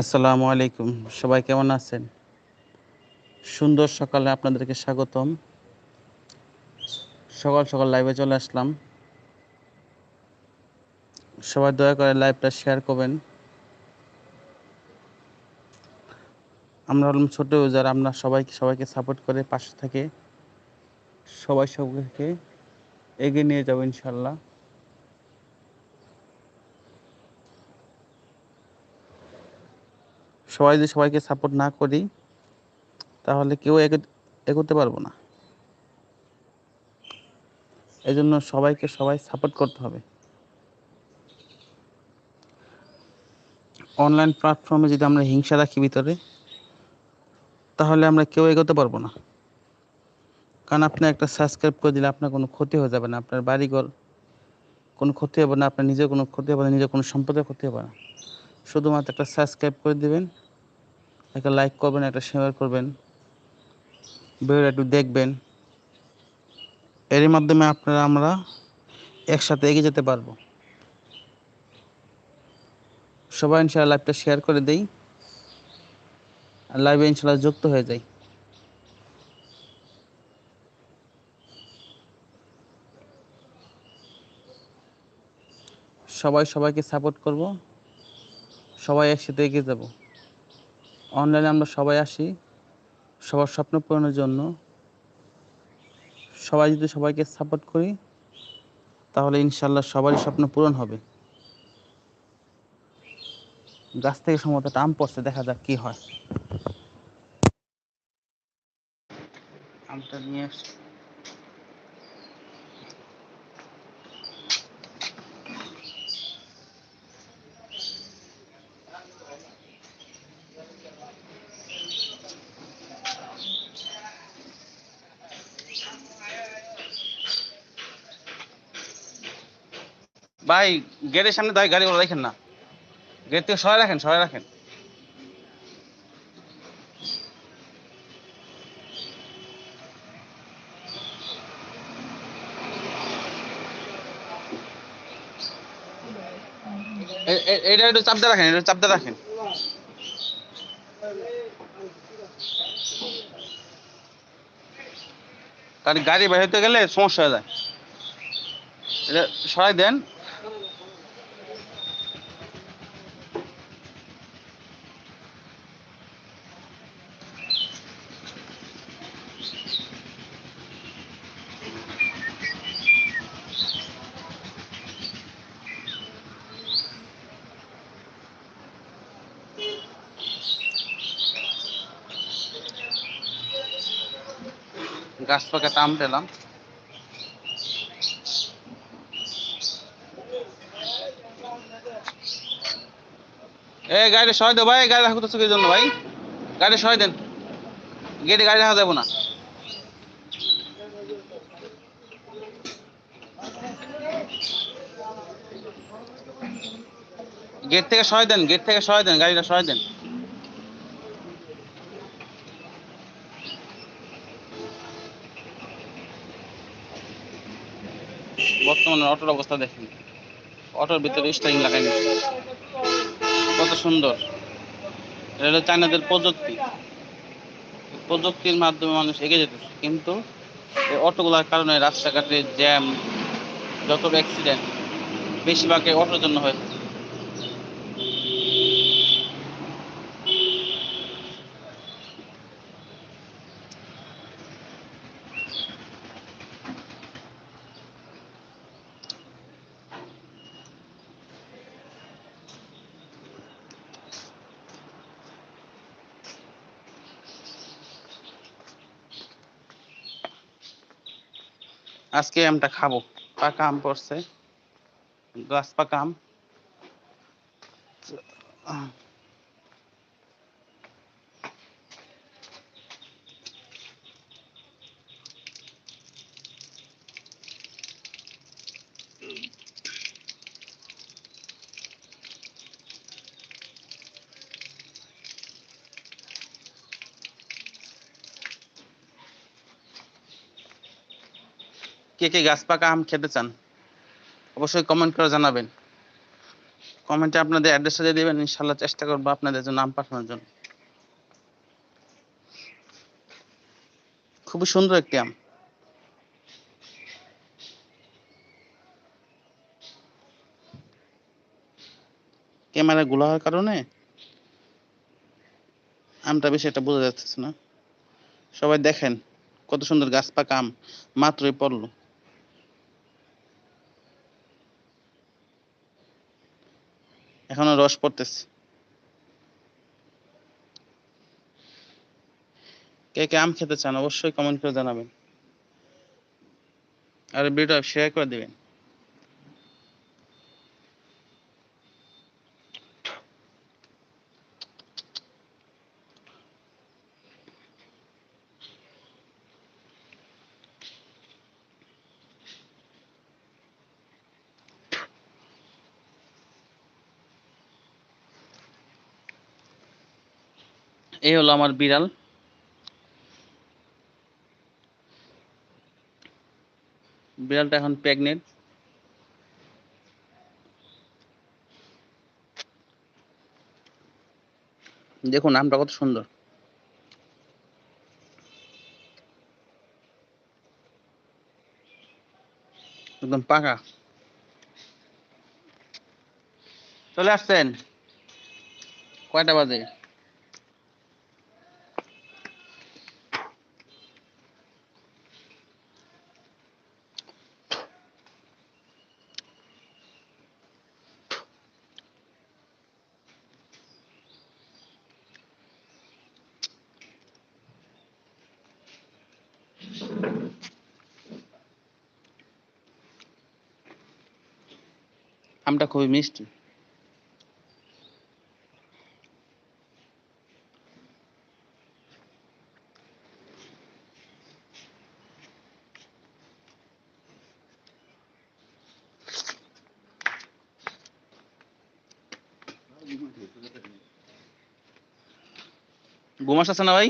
আসসালামু আলাইকুম। সবাই কেমন আছেন? সুন্দর সকালে আপনাদেরকে স্বাগতম। সকাল সকাল লাইভে চলে আসলাম। সবাই দয়া করে লাইভটা শেয়ার করবেন। আমরা হলাম ছোট ইউজার আমরা সবাইকে সবাইকে সাপোর্ট করে পাশে থেকে সবাই সবাইকে এগিয়ে নিয়ে যাব ইনশাল্লাহ সবাই যদি সবাইকে সাপোর্ট না করি, তাহলে কেউ এগো- এগোতে পারব না। এই জন্য সবাইকে সবাই সাপোর্ট করতে হবে। অনলাইন প্ল্যাটফর্মে যদি আমরা হিংসা রাখি ভিতরে, তাহলে আমরা কেউ এগোতে পারব না। কারণ আপনি একটা সাবস্ক্রাইব করে দিলে আপনার কোনো ক্ষতি হয়ে যাবে না, আপনার বাড়িঘর কোনো ক্ষতি হবে না, আপনার নিজের কোনো ক্ষতি হবে না, নিজের কোনো সম্পদের ক্ষতি হবে না। শুধুমাত্র একটা সাবস্ক্রাইব করে দিবেন একটা লাইক করবেন, একটা শেয়ার করবেন। ভিডিওটা একটু দেখবেন। এর মাধ্যমে আপনারা, আমরা একসাথে এগিয়ে যেতে পারব। সবাই ইনশাআল্লাহ লাইভটা শেয়ার করে দেই। আর লাইভে ইনশাআল্লাহ যুক্ত হয়ে যাই। সবাই সবাইকে সাপোর্ট করব। সবাই একসাথে এগিয়ে যাব। অনলাইনে আমরা সবাই আসি। সবার স্বপ্ন পূরণের জন্য। সবাই যদি সবাইকে সাপোর্ট করি, তাহলে ইনশাল্লাহ সবারই স্বপ্ন পূরণ হবে। গাছ থেকে সম্ভবত আম পড়ছে, দেখা যাক কি হয়। আমটা নিয়ে ভাই গেটের সামনে দাঁড়িয়ে গাড়িগুলো রাখেন না। গেট থেকে সরাই রাখেন সরাই রাখেন। এটা একটু চাপতে রাখেন এটা চাপতে রাখেন। গাড়ি বের হতে গেলে সমস্যা হয়ে যায়। এটা সরাই দেন। গাছ পাকা আম পেলাম এই গাড়ি সরাই দেবো ভাই, গাড়ি রাখো তো জন্য ভাই। গাড়ি সরাই দেন। গেটে গাড়ি রাখা যাব না। গেট থেকে সরাই দেন, গেট থেকে সরাই দেন, গাড়িটা সরাই দেন। বর্তমানে অটোর অবস্থা দেখেন। অটোর ভিতরে স্টারিং লাগাই নিচ্ছে কত সুন্দর। এটা চায়নাদের প্রযুক্তি। প্রযুক্তির মাধ্যমে মানুষ এগিয়ে যেত কিন্তু এই অটোগুলোর কারণে রাস্তাঘাটে জ্যাম, যত অ্যাক্সিডেন্ট বেশিরভাগই অটোর জন্য হয়েছে আজকে আমটা খাব। পাকা আম পড়ছে। গাছ পাকা আম। কে কে গাছ পাকা আম খেতে চান, অবশ্যই কমেন্ট করে জানাবেন। কমেন্টে আপনাদের অ্যাড্রেসটা দিয়ে দেবেন ইনশাল্লাহ চেষ্টা করব আপনাদের জন্য নাম পাঠানোর জন্য। খুবই সুন্দর একটি আম। ক্যামেরা গুলো হওয়ার কারণে আমটা বেশি একটা বোঝা যাচ্ছে না। সবাই দেখেন কত সুন্দর গাছ পাকা আম, মাত্রই পড়ল। এখনও রস পড়তেছে। কে কে আম খেতে চান অবশ্যই কমেন্ট করে জানাবেন। আর ভিডিও শেয়ার করে দিবেন। এই হলো আমার বিড়াল। বিড়ালটা এখন প্রেগনেন্ট দেখুন, আমটা কত সুন্দর। একদম পাকা। চলে আসছেন। কয়টা বাজে? খুবই মিষ্টি। ঘুম আসতেছে না ভাই?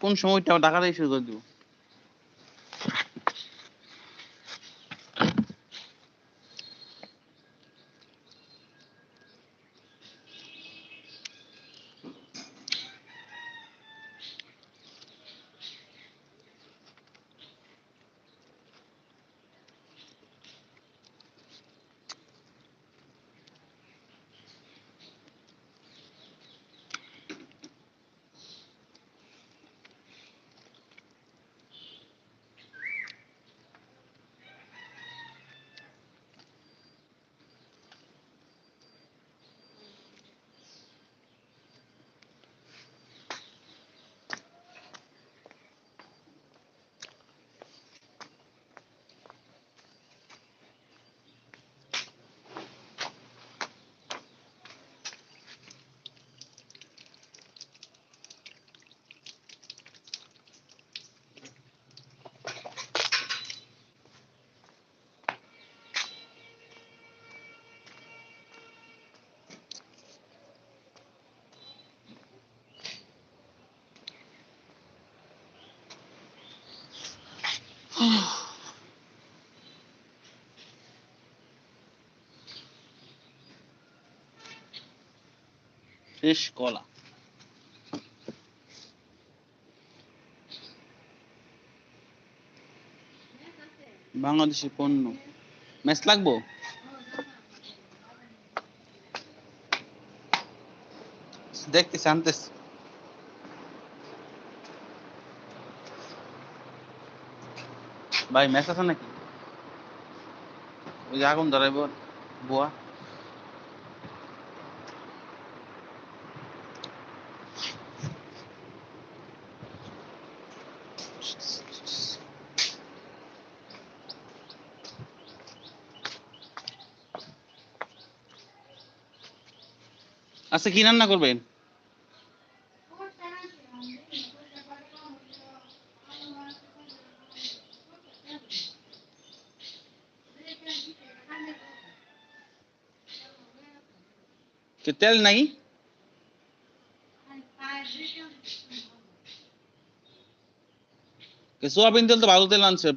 কোন সময়টা টাকাটাই শুরু করে দিব? ফ্রেশ কলা। বাংলাদেশি পণ্য। ম্যাচ লাগবো? দেখতেছি, আনতেছি। ভাই, ম্যাচ আছে নাকি? ওই আগুন ধরাইব, বুয়া। আচ্ছা কি রান্না করবেন? তেল নাই সোয়াবিন তেল তো ভালো তেল আনছে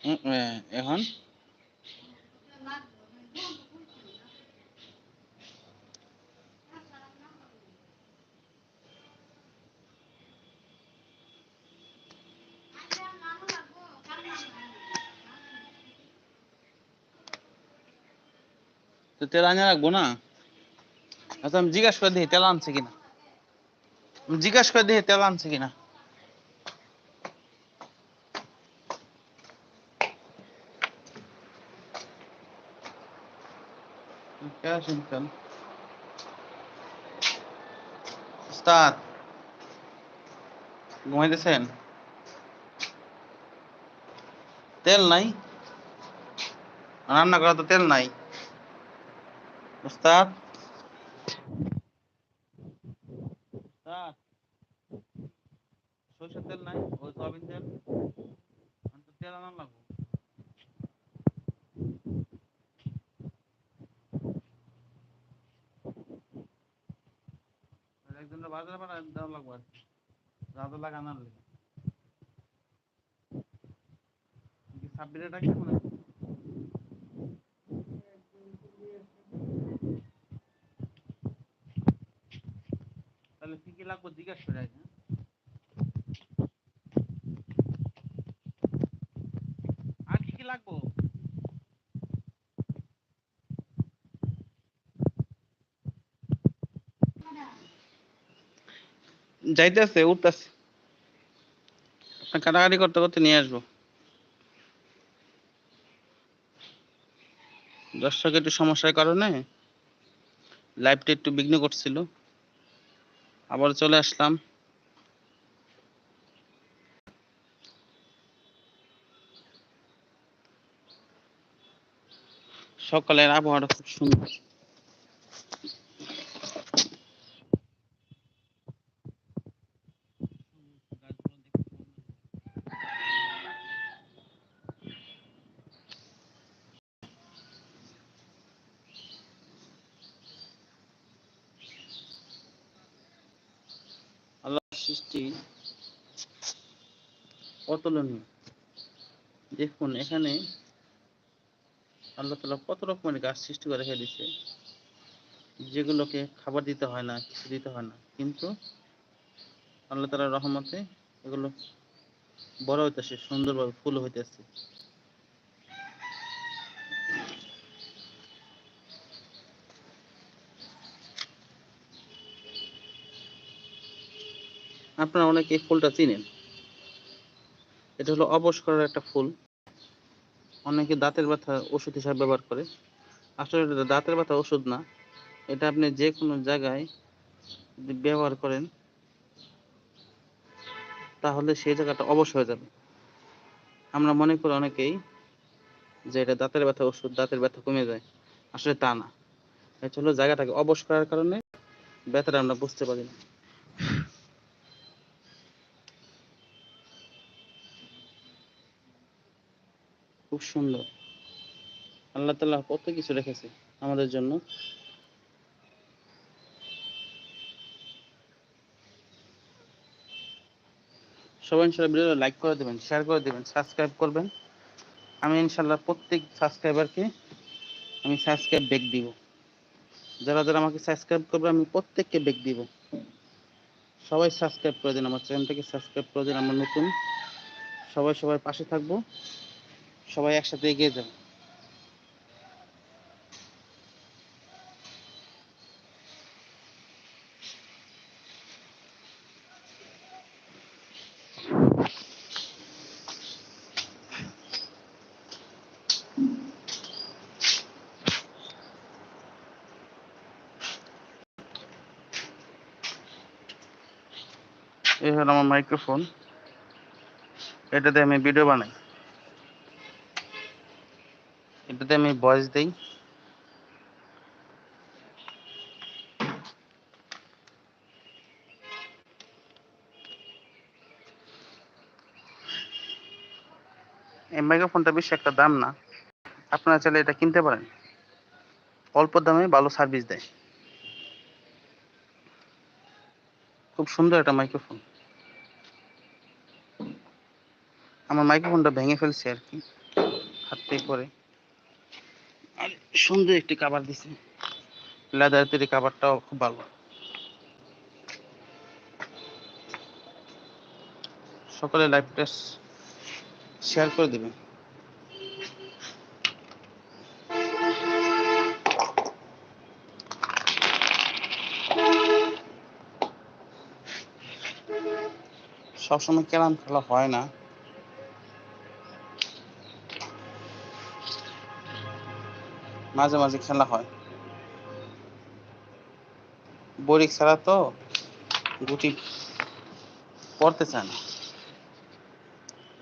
উম, এ, এখন তো তেল আনে রাখব না? আচ্ছা আমি জিজ্ঞাসা করে দেখি তেল আনছে কিনা। জিজ্ঞাসা করে দেখি তেল আনছে কিনা। ঘুমাইতেছেন? তেল নাই? রান্না করা তো তেল নাই। উস্তাদ সরষের তেল নাই? ওই সয়াবিন তেল? তেল আনা লাগবো। একজনের বাজারে পাঠায় দেওয়া লাগবো আর কি। রাজা লাগা আনার লেগে। কি সাব্বিরে ডাকছে মনে হয়? তাহলে কি কি লাগবে জিজ্ঞাসা করে আগে, হ্যাঁ? আর কি কি লাগবো? যাইতেছে উঠতেছে। কাটাকাটি করতে করতে নিয়ে আসব। দর্শক একটু সমস্যার কারণে লাইভটা একটু বিঘ্ন করছিল। আবার চলে আসলাম। সকালের আবহাওয়াটা খুব সুন্দর আল্লাহ সৃষ্টি অতুলনীয়। দেখুন, এখানে আল্লাহ তালা কত রকমের গাছ সৃষ্টি করে রেখে দিচ্ছে যেগুলোকে খাবার দিতে হয় না, কিছু দিতে হয় না। কিন্তু আল্লাহ তালার রহমতে এগুলো বড় হইতেছে, সুন্দরভাবে ফুল হইতেছে। আপনারা অনেকে ফুলটা চিনেন। এটা হলো অবস্করের একটা ফুল। অনেকে দাঁতের ব্যথা ওষুধ হিসাবে ব্যবহার করে। আসলে এটা দাঁতের ব্যথা ওষুধ না। এটা আপনি যে কোনো জায়গায় ব্যবহার করেন, তাহলে সেই জায়গাটা অবশ হয়ে যাবে। আমরা মনে করি অনেকেই যে এটা দাঁতের ব্যথা ওষুধ, দাঁতের ব্যথা কমে যায়। আসলে তা না। এটা হলো জায়গাটাকে অবশ করার কারণে ব্যথাটা আমরা বুঝতে পারি না। খুব সুন্দর। আল্লাহ তাআলা কত কিছু রেখেছে আমাদের জন্য। সবাই ইনশাল্লাহ ভিডিও লাইক করে দেবেন শেয়ার করে দেবেন সাবস্ক্রাইব করবেন। আমি ইনশাল্লাহ প্রত্যেক সাবস্ক্রাইবারকে আমি সাবস্ক্রাইব ব্যাক দিব। যারা যারা আমাকে সাবস্ক্রাইব করবে, আমি প্রত্যেককে ব্যাক দিব। সবাই সাবস্ক্রাইব করে দিন, আমার চ্যানেলটাকে সাবস্ক্রাইব করে দিন, আমার নতুন। সবাই সবাই পাশে থাকব। সবাই একসাথে এগিয়ে যাব এই হলো আমার মাইক্রোফোন এটাতে আমি ভিডিও বানাই। এটাতে আমি ভয়েস দেই। এই মাইক্রোফোনটা বেশি একটা দাম না। আপনারা চাইলে এটা কিনতে পারেন। অল্প দামে ভালো সার্ভিস দেয়। খুব সুন্দর একটা মাইক্রোফোন আমার মাইক্রোফোনটা ভেঙে ফেলছে আর কি। হাত থেকে করে আর সুন্দর একটি কাভার দিছে। লেদার তৈরি কাভারটাও খুব ভালো। সকলে লাইভটা শেয়ার করে দেবেন সবসময় ক্যারাম খেলা হয় না। মাঝে মাঝে খেলা হয়। বরিক ছাড়া তো গুটি পড়তে চায় না।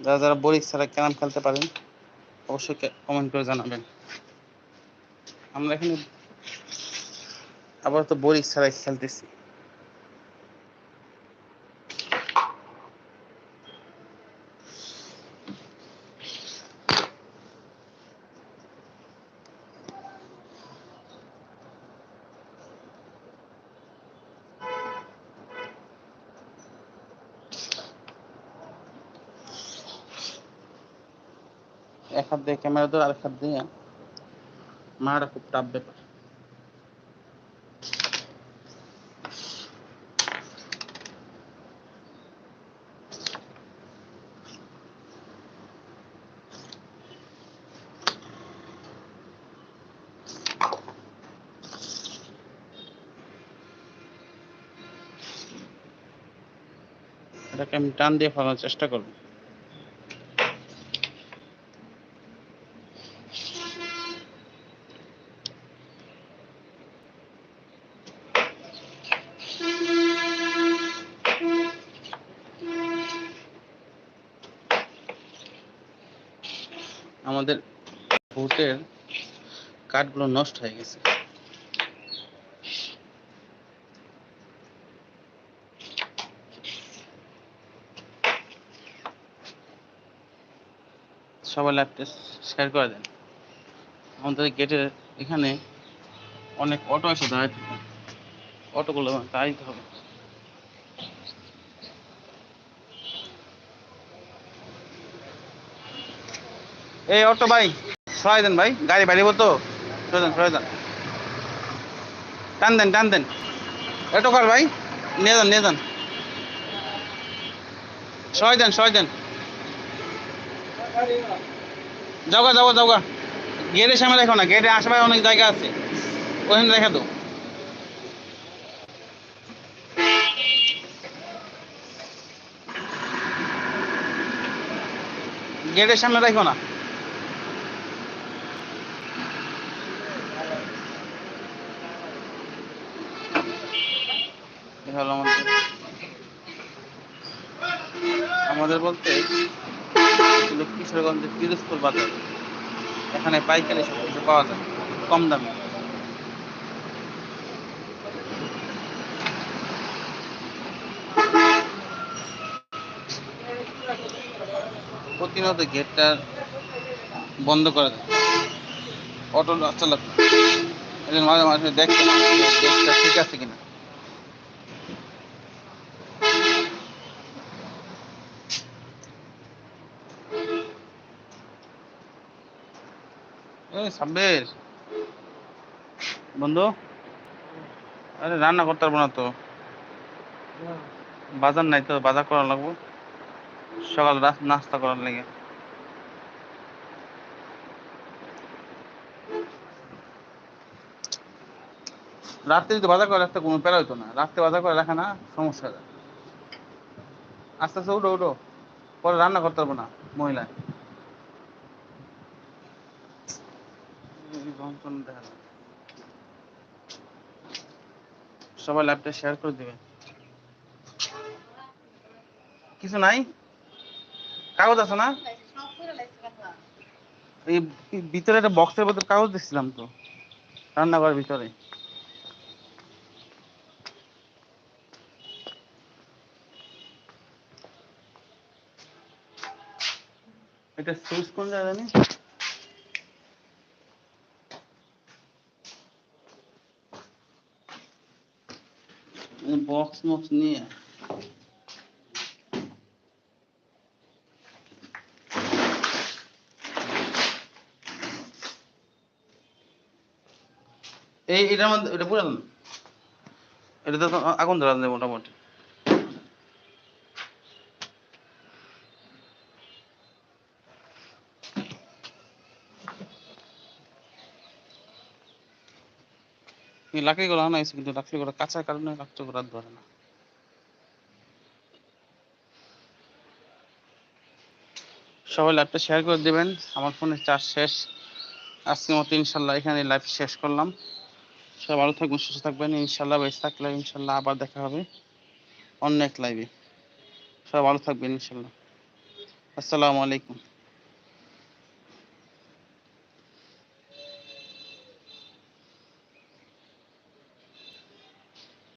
যারা যারা বরিক ছাড়া ক্যারাম খেলতে পারেন, অবশ্যই কমেন্ট করে জানাবেন। আমরা এখানে আবার তো বরিক ছাড়াই খেলতেছি। এক হাত দিয়ে ক্যামেরা ধরে আরেক হাত দিয়ে। মারা খুব টাফ ব্যাপার। এটাকে আমি টান দিয়ে ফেলানোর চেষ্টা করব আমাদের ভোটের কার্ডগুলো নষ্ট হয়ে গেছে। সবাই লাইভটা শেয়ার করে দেন। আমাদের গেটের এখানে অনেক অটো এসে দাঁড়ায় থাকে। অটোগুলো দাঁড়াইতে হবে। এই অটো ভাই, সরাই দেন ভাই, গাড়ি বাড়িব তো? সরাই দেন টান দেন টান দেন। অটো কর ভাই। নিয়ে যান নিয়ে যান। সরাই দেন সরাই দেন। যাওগা যাওগা যাওগা গেটের সামনে রেখো না গেটের আশেপাশে অনেক জায়গা আছে। ওখানে রেখে দাও। গেটের সামনে রেখো না। এ হলো আমাদের আমাদের বলতে ছিল কিশোরগঞ্জের পিরোজপুর বাজার। এখানে পাইকারি সব কিছু পাওয়া যায়, কম দামে। প্রতিনিয়ত গেটটা বন্ধ করে দেয় অটো এদের মাঝে মাঝে দেখতে গেটটা ঠিক আছে কিনা। সাব্বির। বন্ধু? আরে রান্না করতে পারব না তো। বাজার নাই তো, বাজার করা লাগবো। সকাল নাস্তা করার লেগে। রাত্রে যদি বাজার করে রাখতে কোনো প্যারা হইতো না, রাত্রে বাজার করে রাখা না, সমস্যা। আস্তে আস্তে উঠো উঠো। পরে রান্না করতে পারব না মহিলা দেখা যায়। সবাই ল্যাপটপ শেয়ার করে দিবে কিছু নাই? কাগজ আছে না? এই ভিতরে একটা বক্সের মধ্যে কাগজ দিচ্ছিলাম তো। রান্নাঘরের ভিতরে। এটা সুইচ কোন জায়গা জানি? বক্স মক্স নিয়ে এই এটার মধ্যে এটা পুরান এটা তো আগুন ধরা মোটামুটি। এই লাকড়িগুলো আনা হয়েছে কিন্তু লাকড়িগুলো কাঁচার কারণে লাকড়িগুলো আর ধরে না। সবাই লাইভটা শেয়ার করে দিবেন। আমার ফোনে চার্জ শেষ। আজকের মতো ইনশাল্লাহ এখানে লাইভ শেষ করলাম। সবাই ভালো থাকবেন, সুস্থ থাকবেন। ইনশাল্লাহ বেঁচে থাকলে ইনশাল্লাহ আবার দেখা হবে অন্য এক লাইভে সবাই ভালো থাকবেন ইনশাল্লাহ। আসসালামু আলাইকুম।